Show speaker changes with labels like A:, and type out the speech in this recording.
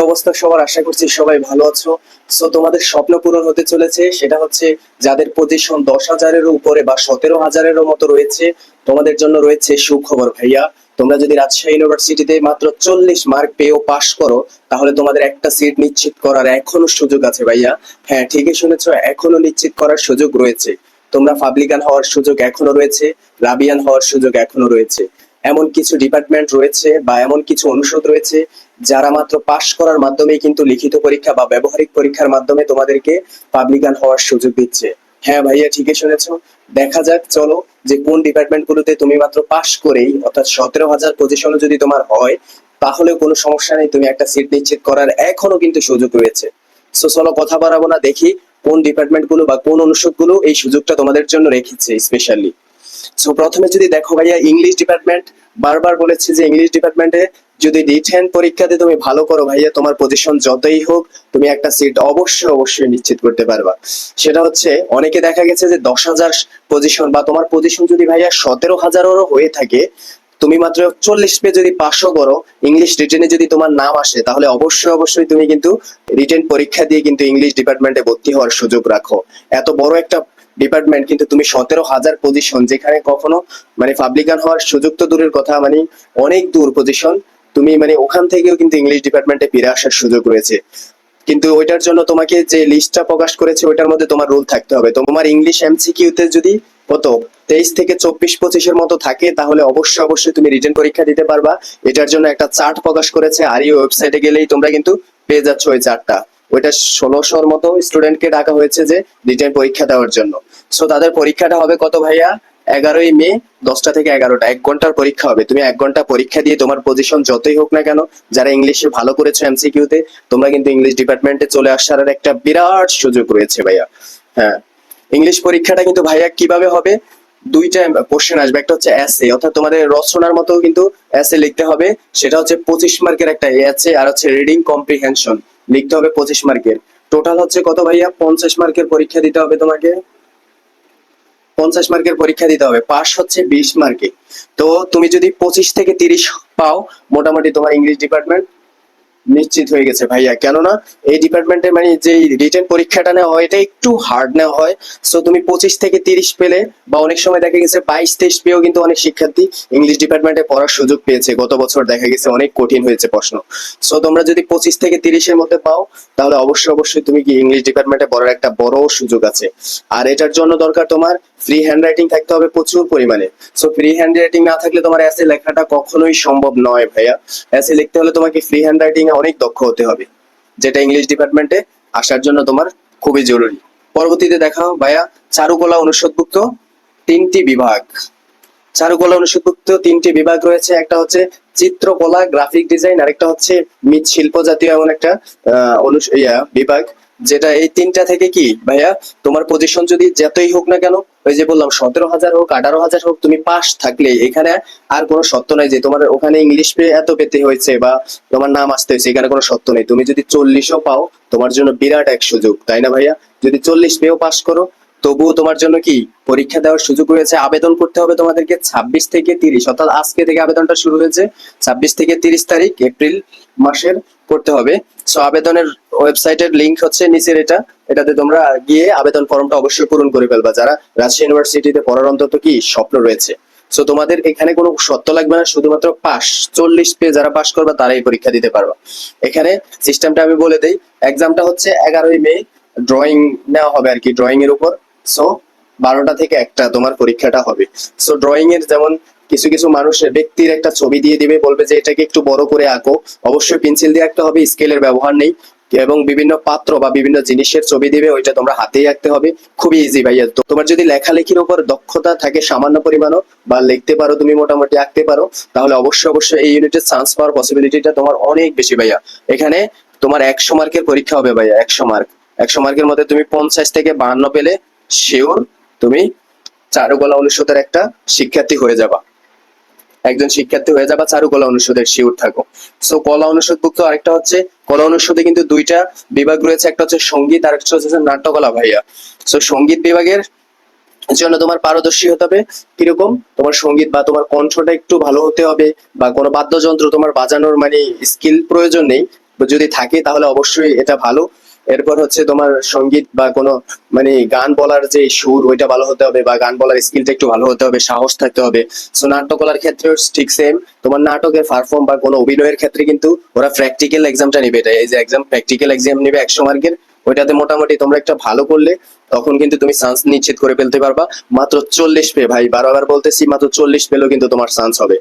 A: অবস্থা সবার আশা করছি সবাই ভালো আছো। সো তোমাদের স্বপ্ন পূরণ হতে চলেছে, সেটা হচ্ছে যাদের পজিশন দশ হাজারের উপরে বা সতেরো হাজারেরও মতো রয়েছে, তোমাদের জন্য রয়েছে সুখবর ভাইয়া। তোমরা যদি রাজশাহী ইউনিভার্সিটিতে মাত্র চল্লিশ মার্ক পেয়েও পাশ করো, তাহলে তোমাদের একটা সিট নিশ্চিত করার এখনও সুযোগ আছে ভাইয়া। হ্যাঁ ঠিকই শুনেছো, এখনও নিশ্চিত করার সুযোগ রয়েছে। তোমরা পাবলিকান হওয়ার সুযোগ এখনও রয়েছে, রাবিয়ান হওয়ার সুযোগ এখনও রয়েছে। এমন কিছু ডিপার্টমেন্ট রয়েছে বা এমন কিছু অনুষদ রয়েছে যারা মাত্র পাশ করার মাধ্যমে কিন্তু লিখিত পরীক্ষা বা ব্যবহারিক পরীক্ষার মাধ্যমে তোমাদেরকে পাবলিকান হওয়ার সুযোগ দিচ্ছে। হ্যাঁ ভাইয়া, ঠিকই শুনেছো। দেখা যাক, চলো, যে কোন ডিপার্টমেন্ট গুলোতে তুমি মাত্র পাশ করেই, অর্থাৎ সতেরো হাজার পজিশনও যদি তোমার হয় তাহলে কোনো সমস্যা নেই, তুমি একটা সিট নিশ্চিত করার এখনও কিন্তু সুযোগ রয়েছে। সো চলো কথা বাড়াবো না, দেখি কোন ডিপার্টমেন্টগুলো বা কোন অনুষদগুলো এই সুযোগটা তোমাদের জন্য রেখেছে স্পেশালি সো প্রথমে যদি দেখো ভাইয়া ইংলিশ ডিপার্টমেন্ট বারবার বলেছে যে ইংলিশ ডিপার্টমেন্টে যদি রিটেন পরীক্ষাতে তুমি ভালো করো ভাইয়া, তোমার পজিশন যতই হোক, তুমি একটা সিট অবশ্যই অবশ্যই নিশ্চিত করতে পারবা। সেটা হচ্ছে, অনেকে দেখা গেছে যে দশ হাজার পজিশন বা তোমার পজিশন যদি ভাইয়া সতেরো হাজারেরও হয়ে থাকে, তুমি মাত্র চল্লিশ পে যদি পাশও করো ইংলিশ রিটেনে যদি তোমার নাম আসে, তাহলে অবশ্যই অবশ্যই তুমি কিন্তু রিটেন পরীক্ষা দিয়ে কিন্তু ইংলিশ ডিপার্টমেন্টে ভর্তি হওয়ার সুযোগ রাখো। এত বড় একটা ডিপার্টমেন্ট কিন্তু তুমি সতেরো হাজার পজিশন যেখানে কখনো মানে পাবলিকান হওয়ার সুযোগ তো দূরের কথা মানে অনেক দূর পজিশন তুমি মানে ওখান থেকেও কিন্তু ইংলিশ ডিপার্টমেন্টে ফিরে আসার সুযোগ রয়েছে। কিন্তু ওইটার জন্য তোমাকে যে লিস্টটা প্রকাশ করেছে, ওইটার মধ্যে তোমার রুল থাকতে হবে। তোমার ইংলিশ এমসিকিউতে যদি কত তেইশ থেকে চব্বিশ পঁচিশের মতো থাকে, তাহলে অবশ্যই অবশ্যই তুমি রিটেন পরীক্ষা দিতে পারবা। এটার জন্য একটা চার্ট প্রকাশ করেছে আর এই ওয়েবসাইটে গেলেই তোমরা কিন্তু পেয়ে যাচ্ছ ওই চার্টটা ওইটা ষোলোশোর মতো স্টুডেন্টকে ডাকা হয়েছে যে রিটেন পরীক্ষা দেওয়ার জন্য। সো তাদের পরীক্ষাটা হবে কত ভাইয়া? এগারোই মে, দশটা থেকে এগারোটা। এক ঘণ্টার পরীক্ষা হবে। তুমি এক ঘণ্টা পরীক্ষা দিয়ে তোমার পজিশন যতই হোক না কেন, যারা ইংলিশে ভালো করেছ এমসিকিউতে তোমরা কিন্তু ইংলিশ ডিপার্টমেন্টে চলে আসার একটা বিরাট সুযোগ রয়েছে ভাইয়া। হ্যাঁ। ইংলিশ পরীক্ষাটা কিন্তু ভাইয়া কীভাবে হবে? দুইটা কোশ্চেন আসবে। একটা হচ্ছে এসে অর্থাৎ তোমাদের রচনার মতো কিন্তু এসে লিখতে হবে। সেটা হচ্ছে পঁচিশ মার্কের একটা এসে আর হচ্ছে রিডিং কম্প্রিহেনশন লিখতে হবে পঁচিশ মার্কের। টোটাল হচ্ছে কত ভাইয়া? পঞ্চাশ মার্কের পরীক্ষা দিতে হবে তোমাকে। পঞ্চাশ মার্কের পরীক্ষা দিতে হবে পাস হচ্ছে বিশ মার্কে। তো তুমি যদি পঁচিশ থেকে তিরিশ পাও, মোটামুটি তোমার ইংলিশ ডিপার্টমেন্ট নিশ্চিত হয়ে গেছে ভাইয়া। কেননা এই ডিপার্টমেন্টে মানে যে রিটেন পরীক্ষাটা নেওয়া হয়, এটা একটু হার্ড নেওয়া হয়। সো তুমি পঁচিশ থেকে তিরিশ পেলে বা অনেক সময় দেখা গেছে বাইশ, তেইশ পেয়েও কিন্তু অনেক শিক্ষার্থী ইংলিশ ডিপার্টমেন্টে পড়ার সুযোগ পেয়েছে। গত বছর দেখা গেছে অনেক কঠিন হয়েছে প্রশ্ন। সো তোমরা যদি পঁচিশ থেকে তিরিশের মধ্যে পাও, তাহলে অবশ্যই অবশ্যই তুমি কি ইংলিশ ডিপার্টমেন্টে পড়ার একটা বড় সুযোগ আছে। আর এটার জন্য দরকার তোমার ফ্রি হ্যান্ড রাইটিং থাকতে হবে প্রচুর পরিমাণে। সো ফ্রি হ্যান্ড রাইটিং না থাকলে তোমার এসে লেখাটা কখনোই সম্ভব নয় ভাইয়া। এসে লিখতে হলে তোমাকে ফ্রি হ্যান্ড রাইটিং অনেক দক্ষ হতে হবে। যেটা ইংলিশ ডিপার্টমেন্টে আসার জন্য তোমার খুবই জরুরি। পরবর্তীতে দেখাও ভাইয়া চারুকলা অনুষদভুক্ত তিনটি বিভাগ। চারুকলা অনুষদভুক্ত তিনটি বিভাগ রয়েছে। একটা হচ্ছে চিত্রকলা গ্রাফিক ডিজাইন আরেকটা হচ্ছে মৃৎশিল্প জাতীয় এমন একটা বিভাগ। যেটা এই তিনটা থেকে কি, ভাইয়া, তোমার পজিশন যদি যতই হোক না কেন, ওই যে বললাম, সতেরো হাজার হোক, আঠারো হাজার হোক, তুমি পাশ থাকলে এখানে আর কোনো সত্য নাই যে তোমার ওখানে ইংলিশ পেয়ে এত পেতে হয়েছে বা তোমার নাম আসতে হয়েছে, এখানে কোনো সত্য নেই। তুমি যদি চল্লিশও পাও, তোমার জন্য বিরাট এক সুযোগ, তাই না ভাইয়া? যদি চল্লিশ পেয়েও পাস করো তবুও তোমার জন্য কি পরীক্ষা দেওয়ার সুযোগ রয়েছে? আবেদন করতে হবে তোমাদেরকে ছাব্বিশ থেকে তিরিশ। অর্থাৎ আজকে থেকে আবেদনটা শুরু হয়েছে। ছাব্বিশ থেকে তিরিশ তারিখ, এপ্রিল মাসের করতে হবে। সো আবেদনের ওয়েবসাইটের লিংক হচ্ছে নিচের এটা। এটাতে তোমরা গিয়ে আবেদন ফর্মটা অবশ্যই পূরণ করে ফেলবা। যারা রাজশাহী ইউনিভার্সিটিতে পড়ার অন্তত কি স্বপ্ন রয়েছে। সো তোমাদের এখানে কোনো সত্য লাগবে না, শুধুমাত্র পাস চল্লিশ পে যারা পাস করবে তারাই পরীক্ষা দিতে পারবা। এখানে সিস্টেমটা আমি বলে দেই এক্সামটা হচ্ছে এগারোই মে ড্রয়িং নেওয়া হবে আর কি ড্রয়িং এর উপর। সো বারোটা থেকে একটা তোমার পরীক্ষাটা হবে। সো ড্রয়িং এর যেমন কিছু কিছু মানুষের ব্যক্তির একটা ছবি দিয়ে দিবে, বলবে যে এটাকে একটু বড় করে আঁকো। অবশ্যই পেন্সিল দিয়ে আঁকতে হবে স্কেলের ব্যবহার নেই। এবং বিভিন্ন পাত্র বা বিভিন্ন জিনিসের ছবি দিবে, ওইটা তোমরা হাতেই আঁকতে হবে। খুবই ইজি ভাইয়া। তোমার যদি লেখালেখির উপর দক্ষতা থাকে সামান্য পরিমাণও, বা লিখতে পারো তুমি মোটামুটি, আঁকতে পারো, তাহলে অবশ্যই অবশ্যই এই ইউনিটের চান্স পাওয়ার পসিবিলিটিটা তোমার অনেক বেশি ভাইয়া। এখানে তোমার একশো মার্কের পরীক্ষা হবে ভাইয়া, একশো মার্ক একশো মার্কের মধ্যে তুমি পঞ্চাশ থেকে বাহান্ন পেলে শিওর তুমি চারুকলা অনুষদের একটা শিক্ষার্থী হয়ে যাবা। একজন শিক্ষার্থী হয়ে যাবা, চারুকলা অনুষদের শিওর থাকো। সো কলা অনুষদভুক্ত আরেকটা হচ্ছে, কলা অনুষদে কিন্তু দুইটা বিভাগ রয়েছে, একটা হচ্ছে সংগীত, আর একটা হচ্ছে নাট্যকলা ভাইয়া। সো সংগীত বিভাগের জন্য তোমার পারদর্শী হতে হবে, কীরকম? তোমার সংগীত বা তোমার কণ্ঠটা একটু ভালো হতে হবে, বা কোনো বাদ্যযন্ত্র তোমার বাজানোর মানে স্কিল প্রয়োজন নেই। যদি থাকে তাহলে অবশ্যই এটা ভালো। এরপর হচ্ছে তোমার সংগীত বা কোনো মানে গান বলার যে সুর, ওইটা ভালো হতে হবে বা গান বলার স্কিলটা একটু ভালো হতে হবে, সাহস থাকতে হবে। সো নাট্যকলার ক্ষেত্রেও ঠিক সেম তোমার নাটকের পারফর্ম বা কোনো অভিনয়ের ক্ষেত্রে কিন্তু ওরা প্র্যাকটিক্যাল এক্সামটা নিবে। এটা এই যে এক্সাম প্র্যাকটিক্যাল এক্সাম নিবে একশো মার্কের, ওইটাতে মোটামুটি তোমরা একটা ভালো করলে তখন কিন্তু তুমি চান্স নিশ্চিত করে ফেলতে পারবা। মাত্র চল্লিশ পে, ভাই, বারবার বলতেছি, মাত্র চল্লিশ পেলেও কিন্তু তোমার চান্স হবে।